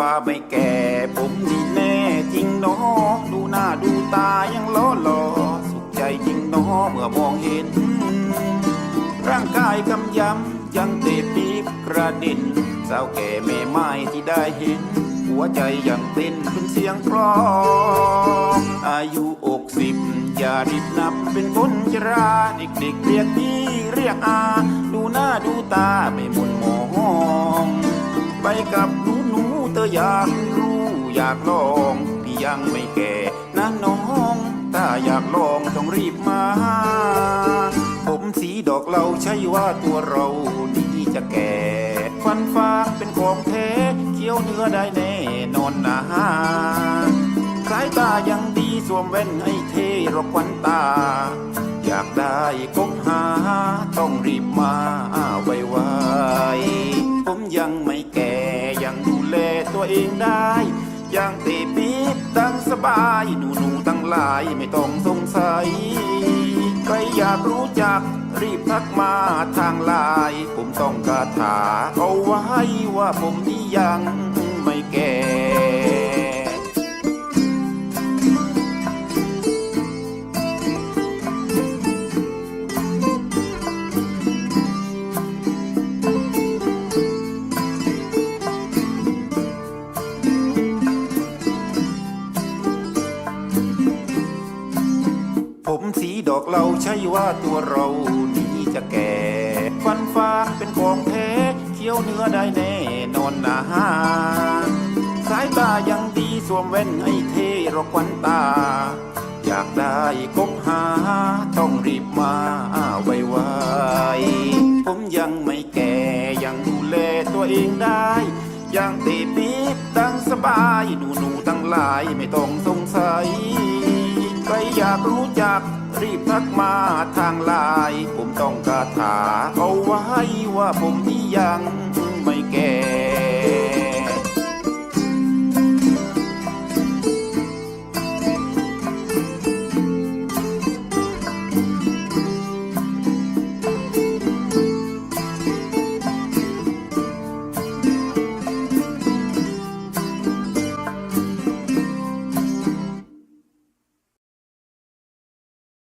ว่าไม่แก่ ผมนี่แน่จริงนาะดูหน้าดูตายังล้อหล่อสุขใจจริงนาะเมื่อมองเห็น ร่างกายกำยำยังเตะปีบกระดิ่นสาวแก่แม่ไม้ที่ได้เห็น หัวใจยังเต้นเป็นเสียงพร้อมอายุอกสิบอย่ารีบนับเป็นคนชราเด็กๆเรียกพี่เรียกอา ดูหน้าดูตาไม่หมุนมอง ไปกับ ออยากรู้อยากลองพี่ยังไม่แก่นะน้อง ถ้าอยากลองต้องรีบมา ผมสีดอกเราใช่ว่าตัวเราดีจะแก่ฟันฟางเป็นของแท้เคี้ยวเนื้อได้แน่นอนนะสายตายังดีสวมแว่นให้เทรกควันตา อยากได้คบหา ต้องรีบมาไวไวๆผมยังไม่ ตัวเองได้ยังเตะปี๊บดังสบายหนูหนูตั้งหลายไม่ต้องสงสัย ใครอยากรู้จักรีบทักมาทางไลน์ผมต้องคาถาเอาไว้ว่าผมนี่ยัง ผมสีดอกเราใช่ว่าตัวเราดีจะแก่ฟันฟางเป็นของแท้เคี้ยวเนื้อได้แน่นอนนะสายตายังดีสวมแว่นให้เทรควันตา อยากได้คบหา ต้องรีบมาไวไวผมยังไม่แก่ยังดูแลตัวเองได้ ยังเตะปี๊บดังสบายหนูหนูตั้งหลายไม่ต้องสงสัยใครอยากรู้ รีบทักมาทางไลน์ผมต้องคาถาเอาไว้ว่าผมนี่ยังไม่แก่